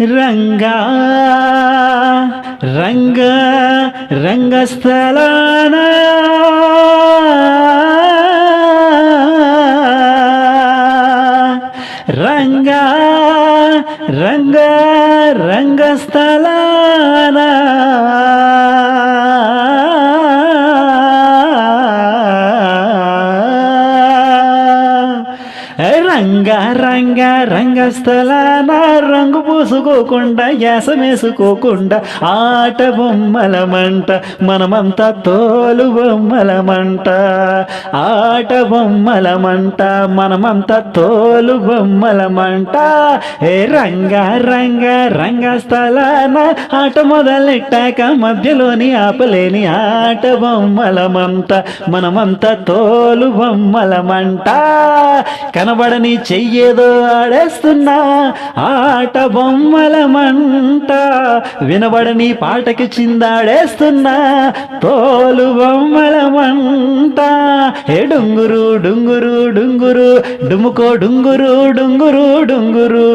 రంగా రంగ రంగస్థలాన. రంగా రంగ రంగస్థలానా. రంగ రంగ రంగస్థలాన రంగు పూసుకోకుండా యాసమేసుకోకుండా ఆట బొమ్మలమంట మనమంతా తోలు బొమ్మలమంట ఆట బొమ్మలమంట మనమంతా తోలు బొమ్మలమంట ఏ రంగ రంగ రంగస్థలాన ఆట మొదలెట్టాక మధ్యలోని ఆపలేని ఆట బొమ్మలమంట మనమంతా తోలు బొమ్మలమంట కనబడని చెయ్యేదో ఆడేస్తున్నా. ఆట బొమ్మల మంట వినబడని పాటకి చిందాడేస్తున్నా. తోలు బొమ్మలమంట ఏ డుంగురు డుంగురు డుంగురు డుముకో డుంగురు డుంగురు డుంగురు.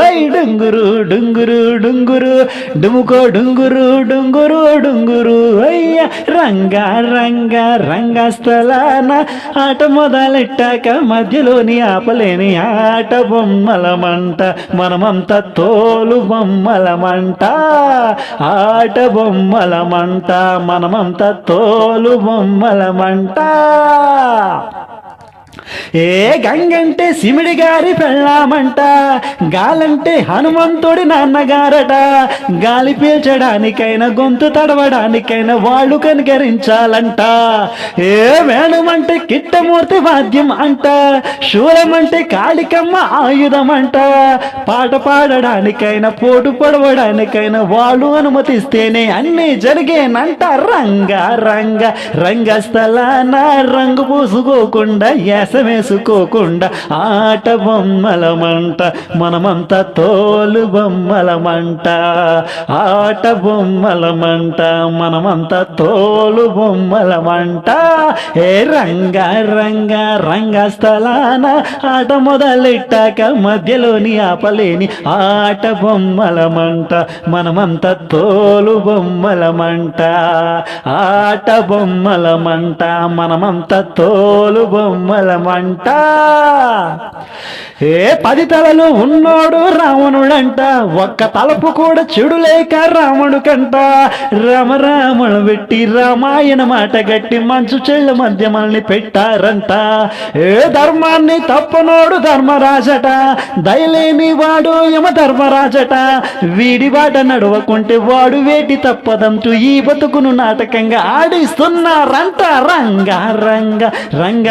ఐ డుంగురు డుంగురు డుంగురు డుముకో డుంగురు డుంగురు డుంగురు. అయ్య రంగ రంగ రంగస్థలాన ఆట మొదలెట్టాక మధ్యలోని ఆపలేను. ఆట బొమ్మలమంట మనమంతా తోలు బొమ్మలమంట ఆట బొమ్మలమంట మనమంతా తోలు బొమ్మలమంట ఏ గంగంటే సిమిడి గారి పెళ్ళామంట గాలంటే హనుమంతుడి నాన్నగారట. గాలి పీల్చడానికైనా గొంతు తడవడానికైనా వాళ్ళు కనుకరించాలంట ఏ వేణుమంటే కిట్టమూర్తి వాద్యం అంట శూలమంటే కాళికమ్మ ఆయుధం అంట పాట పాడడానికైనా పోటు పడవడానికైనా వాళ్ళు అనుమతిస్తేనే అన్నీ జరిగేనంట. రంగ రంగ రంగస్థలాన రంగు పూసుకోకుండా వేసుకోకుండా ఆట బొమ్మలమంట మనమంతా తోలు బొమ్మలమంట ఆట బొమ్మలమంట మనమంతా తోలు బొమ్మలమంట ఏ రంగ రంగ రంగస్థలాన ఆట మొదలెట్టాక మధ్యలోని ఆపలేని ఆట బొమ్మలమంట మనమంతా తోలు బొమ్మలమంట ఆట బొమ్మలమంట మనమంతా తోలు బొమ్మలమంట ఏ పది తలలు ఉన్నోడు రావణుడంట ఒక్క తలపు కూడా చెడు లేక రావణు కంట రామరాముడు పెట్టి రామాయణ మాట గట్టి మంచు చెళ్ళ మధ్య మనల్ని పెట్టారంట. ఏ ధర్మాన్ని తప్పనోడు ధర్మరాజట దయలేని వాడు యమ ధర్మరాజట వీడి బాట నడవకుంటే వాడు వేటి తప్పదంటూ ఈ బతుకును నాటకంగా ఆడిస్తున్నారంట. రంగ రంగ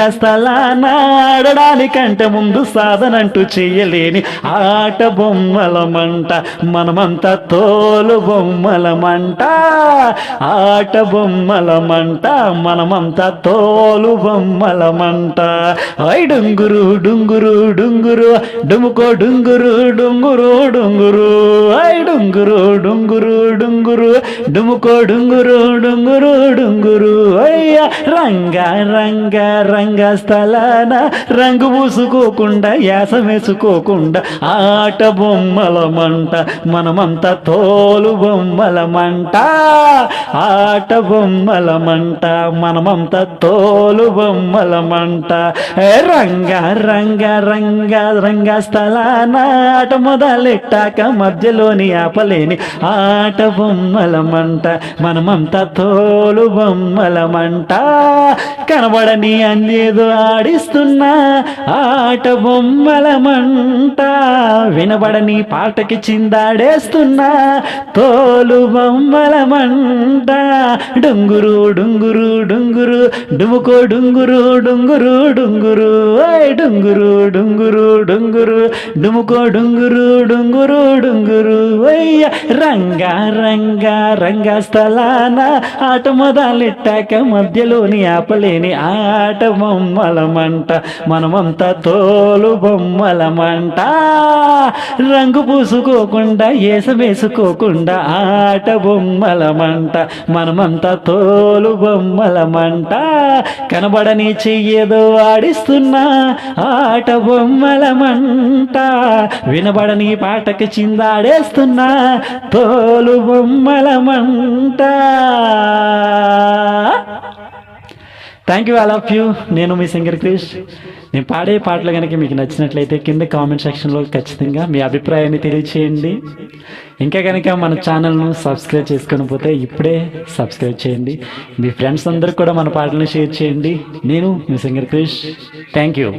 రంగస్థలాన ఆడడానికంటే ముందు సాధనంటూ చెయ్యలేని ఆట బొమ్మలమంట మనమంతా తోలు బొమ్మలమంట ఆట బొమ్మలమంట మనమంతా తోలు బొమ్మలమంట ఐ డుంగురు డుంగురు డుంగురు డుముకో డుంగురు డుంగురు డుంగురు. ఐ డుంగురు డుంగురు డుంగురు డుముకో డుంగురు డుంగురు డుంగురు. అయ్యా రంగ రంగ రంగస్థలాన రంగు పూసుకోకుండా యాసమేసుకోకుండా ఆట బొమ్మలమంట మనమంతా తోలు బొమ్మలమంట ఆట బొమ్మలమంట మనమంతా తోలు బొమ్మల మంట. రంగ రంగ రంగ రంగస్థలాన ఆట మొదలెట్టాక మధ్యలోని ఆపలేని ఆట బొమ్మలమంట మనమంతా తోలు బొమ్మలమంట కనబడని అన్నేదో ఆడిస్తున్నా ఆట బొమ్మల మంట. వినబడని పాటకి చిందాడేస్తున్నా తోలు బొమ్మలమంట డుంగురు డుంగురు డుంగురు డుముకో డుంగురు డుంగురు డుంగురు. డుంగురు డుంగురు డుంగురు డుముకో డుంగురు డుంగురు డుంగురు. వయ్య రంగ రంగ రంగస్థలాన ఆట మొదలెట్టాక మధ్యలోని ఆపలేని ఆట బొమ్మలమంట బొమ్మలమంట మనమంతా తోలు బొమ్మలమంట రంగు పూసుకోకుండా ఏసమేసుకోకుండా ఆట బొమ్మలమంట మనమంతా తోలు బొమ్మలమంట కనబడని చెయ్యేదో ఆడిస్తున్నా ఆట బొమ్మలమంట వినబడని పాటకి చిందాడేస్తున్నా తోలు బొమ్మలమంట thank you all of you నేను మీ సింగర్ క్రిష్. నేను పాడే పాటలు కనుక మీకు నచ్చినట్లయితే కింద కామెంట్ సెక్షన్లో ఖచ్చితంగా మీ అభిప్రాయాన్ని తెలియచేయండి. ఇంకా కనుక మన ఛానల్ను సబ్స్క్రైబ్ చేసుకొని పోతే ఇప్పుడే సబ్స్క్రైబ్ చేయండి. మీ ఫ్రెండ్స్ అందరికి కూడా మన పాటలను షేర్ చేయండి. నేను మీ సింగర్ క్రిష్. Thank you